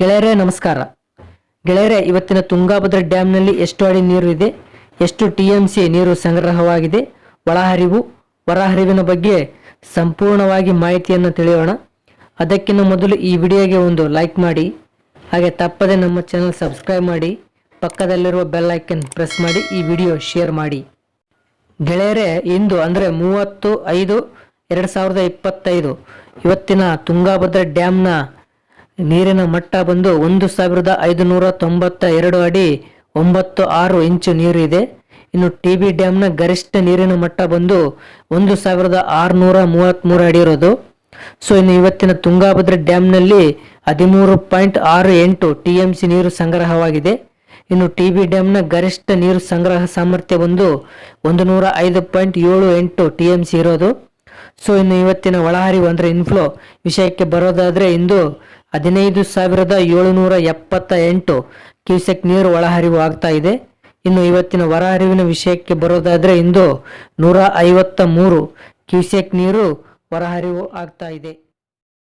ಗೆಳೆಯರೇ, ನಮಸ್ಕಾರ. ಗೆಳೆಯರೇ, ಇವತ್ತಿನ ತುಂಗಾಭದ್ರಾ ಡ್ಯಾಂನಲ್ಲಿ ಎಷ್ಟು ಅಡಿ ನೀರು ಇದೆ ಎಷ್ಟು ಟಿ ಎಂ ಸಿ ನೀರು ಸಂಗ್ರಹವಾಗಿದೆ, ಒಳಹರಿವು, ಹೊರಹರಿವಿನ ಬಗ್ಗೆ ಸಂಪೂರ್ಣವಾಗಿ ಮಾಹಿತಿಯನ್ನು ತಿಳಿಯೋಣ. ಅದಕ್ಕಿಂತ ಮೊದಲು ಈ ವಿಡಿಯೋಗೆ ಒಂದು ಲೈಕ್ ಮಾಡಿ, ಹಾಗೆ ತಪ್ಪದೆ ನಮ್ಮ ಚಾನಲ್ ಸಬ್ಸ್ಕ್ರೈಬ್ ಮಾಡಿ, ಪಕ್ಕದಲ್ಲಿರುವ ಬೆಲ್ ಐಕನ್ ಪ್ರೆಸ್ ಮಾಡಿ, ಈ ವಿಡಿಯೋ ಶೇರ್ ಮಾಡಿ. ಗೆಳೆಯರೇ, ಇಂದು ಅಂದರೆ ಮೂವತ್ತು ಐದು, ಎರಡು ಸಾವಿರದ ಇಪ್ಪತ್ತೈದು, ಇವತ್ತಿನ ತುಂಗಾಭದ್ರಾ ಡ್ಯಾಮ್ನ ನೀರಿನ ಮಟ್ಟ ಬಂದು ಒಂದು ಸಾವಿರದ ಐದುನೂರ ತೊಂಬತ್ತ ಎರಡು ಅಡಿ ಒಂಬತ್ತು ಆರು ಇಂಚು ನೀರು ಇದೆ. ಇನ್ನು ಟಿ ಬಿ ಡ್ಯಾಮ್ನ ಗರಿಷ್ಠ ನೀರಿನ ಮಟ್ಟ ಬಂದು ಒಂದು ಸಾವಿರದ ಆರುನೂರ ಮೂವತ್ತ್ಮೂರು ಅಡಿ ಇರೋದು. ಸೊ, ಇನ್ನು ಇವತ್ತಿನ ತುಂಗಾಭದ್ರಾ ಡ್ಯಾಮ್ನಲ್ಲಿ ಹದಿಮೂರು ಪಾಯಿಂಟ್ ಆರು ಎಂಟು ಟಿ ಎಂ ಸಿ ನೀರು ಸಂಗ್ರಹವಾಗಿದೆ. ಇನ್ನು ಟಿ ಬಿ ಡ್ಯಾಮ್ನ ಗರಿಷ್ಠ ನೀರು ಸಂಗ್ರಹ ಸಾಮರ್ಥ್ಯ ಬಂದು ಒಂದು ನೂರ ಐದು ಪಾಯಿಂಟ್ ಏಳು ಎಂಟು ಟಿ ಎಂ ಸಿ ಇರೋದು. ಸೊ, ಇನ್ನು ಇವತ್ತಿನ ಒಳಹರಿವು ಅಂದರೆ ಇನ್ಫ್ಲೋ ವಿಷಯಕ್ಕೆ ಬರೋದಾದರೆ ಇಂದು ಹದಿನೈದು ಸಾವಿರದ ಏಳುನೂರ ಎಪ್ಪತ್ತ ಎಂಟು ಕ್ಯೂಸೆಕ್ ನೀರು ಒಳಹರಿವು ಆಗ್ತಾ ಇದೆ. ಇನ್ನು ಇವತ್ತಿನ ಹೊರಹರಿವಿನ ವಿಷಯಕ್ಕೆ ಬರೋದಾದರೆ ಇಂದು ನೂರ ಐವತ್ತ ಮೂರು ಕ್ಯೂಸೆಕ್ ನೀರು ಹೊರಹರಿವು ಆಗ್ತಾ ಇದೆ.